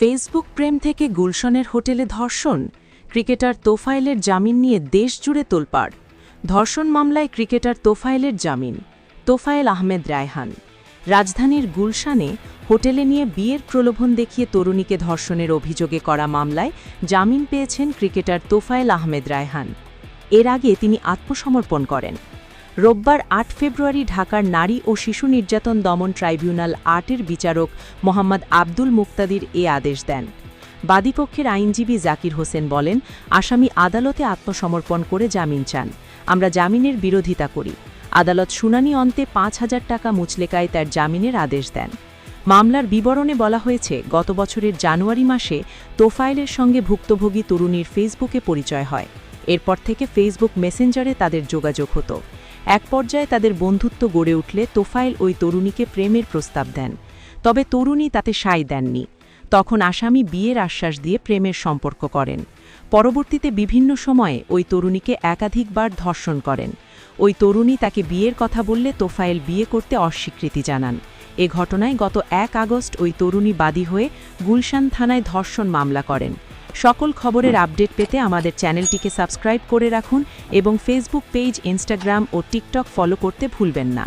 Facebook প্রেম থেকে গুলশনের হোটেলে ধর্ষণ। ক্রিকেটার তোফাইলের জামিন নিয়ে দেশ জুড়ে তোলপাড়। ধর্ষণ মামলায় ক্রিকেটার তোফাইলের জামিন। তোফায়েল আহমেদ রায়হান। রাজধানীর গুলশানে হোটেলে নিয়ে বিয়ের প্রলোভন দেখিয়ে তরুণীকে ধর্ষণের অভিযোগে করা মামলায় জামিন পেয়েছেন ক্রিকেটার তোফায়েল আহমেদ রায়হান। এর আগে তিনি আত্মসমর্পণ করেন। রোববার আট ফেব্রুয়ারি ঢাকার নারী ও শিশু নির্যাতন দমন ট্রাইব্যুনাল আটের বিচারক মোহাম্মদ আব্দুল মুক্তাদির এ আদেশ দেন। বাদীপক্ষের আইনজীবী জাকির হোসেন বলেন, আসামি আদালতে আত্মসমর্পণ করে জামিন চান। আমরা জামিনের বিরোধিতা করি। আদালত শুনানি অন্তে পাঁচ হাজার টাকা মুচলেকায় তার জামিনের আদেশ দেন। মামলার বিবরণে বলা হয়েছে, গত বছরের জানুয়ারি মাসে তোফায়েলের সঙ্গে ভুক্তভোগী তরুণীর ফেসবুকে পরিচয় হয়। এরপর থেকে ফেসবুক মেসেঞ্জারে তাদের যোগাযোগ হতো। এক পর্যায়ে তাদের বন্ধুত্ব গড়ে উঠলে তোফায়েল ওই তরুণীকে প্রেমের প্রস্তাব দেন। তবে তরুণী তাতে সায় দেননি। তখন আসামি বিয়ের আশ্বাস দিয়ে প্রেমের সম্পর্ক করেন। পরবর্তীতে বিভিন্ন সময়ে ওই তরুণীকে একাধিকবার ধর্ষণ করেন। ওই তরুণী তাকে বিয়ের কথা বললে তোফায়েল বিয়ে করতে অস্বীকৃতি জানান। এ ঘটনায় গত এক আগস্ট ওই তরুণী বাদী হয়ে গুলশান থানায় ধর্ষণ মামলা করেন। সকল খবরের আপডেট পেতে আমাদের চ্যানেলটিকে সাবস্ক্রাইব করে রাখুন এবং ফেসবুক পেজ ইনস্টাগ্রাম ও টিকটক ফলো করতে ভুলবেন না।